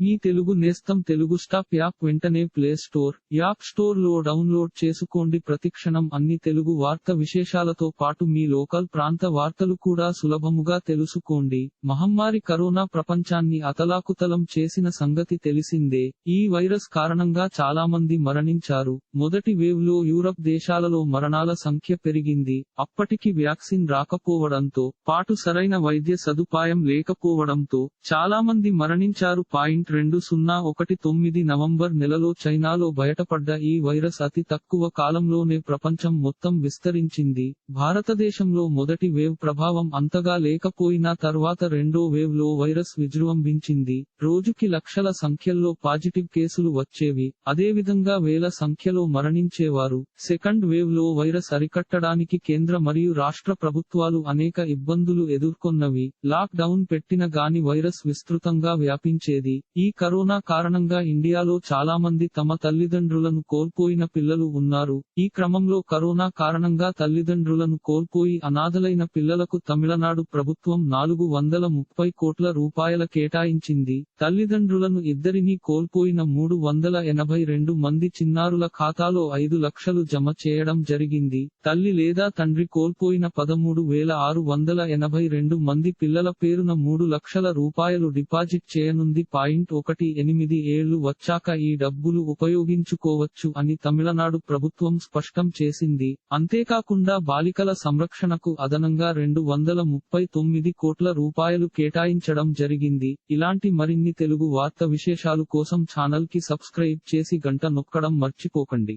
మీ తెలుగు నేస్తం Telugu stop app వెంటనే play store app స్టోర్లో డౌన్లోడ్ చేసుకోండి. ప్రతిక్షణం అన్ని తెలుగు వార్త విశేషాలతో పాటు మీ లోకల్ ప్రాంత వార్తలు కూడా సులభముగా తెలుసుకోండి. మహమ్మారి కరోనా ప్రపంచాన్ని అతలాకుతలం చేసిన సంగతి తెలిసిందే. ఈ వైరస్ కారణంగా చాలా మంది మరణించారు. మొదటి వేవ్లో యూరప్ దేశాలలో మరణాల సంఖ్య పెరిగింది. అప్పటికి వ్యాక్సిన్ రాకపోవడంతో పాటు సరైన వైద్య సదుపాయం లేకపోవడంతో చాలా మంది మరణించారు. పాయింట్ రెండు సున్నా ఒకటి తొమ్మిది నవంబర్ నెలలో చైనాలో బయటపడ్డ ఈ వైరస్ అతి తక్కువ కాలంలోనే ప్రపంచం మొత్తం విస్తరించింది. భారతదేశంలో మొదటి వేవ్ ప్రభావం అంతగా లేకపోయినా తర్వాత రెండో వేవ్లో వైరస్ విజృంభించింది. రోజుకి లక్షల సంఖ్యల్లో పాజిటివ్ కేసులు వచ్చేవి. అదేవిధంగా వేల సంఖ్యలో మరణించేవారు. సెకండ్ వేవ్లో వైరస్ అరికట్టడానికి కేంద్ర మరియు రాష్ట్ర ప్రభుత్వాలు అనేక ఇబ్బందులు ఎదుర్కొన్నవి. లాక్ డౌన్ పెట్టిన గాని వైరస్ విస్తృతంగా వ్యాపించేది. ఈ కరోనా కారణంగా ఇండియాలో చాలా మంది తమ తల్లిదండ్రులను కోల్పోయిన పిల్లలు ఉన్నారు. ఈ క్రమంలో కరోనా కారణంగా తల్లిదండ్రులను కోల్పోయి అనాథలైన పిల్లలకు తమిళనాడు ప్రభుత్వం నాలుగు వందల ముప్పై కోట్ల రూపాయల కేటాయించింది. తల్లిదండ్రులను ఇద్దరినీ కోల్పోయిన మూడు వందల ఎనభై రెండు మంది చిన్నారుల ఖాతాలో ఐదు లక్షలు జమ చేయడం జరిగింది. తల్లి లేదా తండ్రి కోల్పోయిన పదమూడు వేల ఆరు వందల ఎనభై రెండు మంది పిల్లల పేరున మూడు లక్షల రూపాయలు డిపాజిట్ చేయనుంది. పాయింట్ పాయింట్ ఒకటి ఎనిమిది ఏళ్ళు వచ్చాక ఈ డబ్బులు ఉపయోగించుకోవచ్చు అని తమిళనాడు ప్రభుత్వం స్పష్టం చేసింది. అంతేకాకుండా బాలికల సంరక్షణకు అదనంగా రెండు వందల ముప్పై తొమ్మిది కోట్ల రూపాయలు కేటాయించడం జరిగింది. ఇలాంటి మరిన్ని తెలుగు వార్త విశేషాలు కోసం ఛానల్కి సబ్స్క్రైబ్ చేసి గంట నొక్కడం మర్చిపోకండి.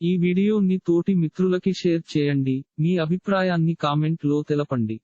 ఈ వీడియోని తోటి మిత్రులకి షేర్ చేయండి. మీ అభిప్రాయాన్ని కామెంట్లో తెలపండి.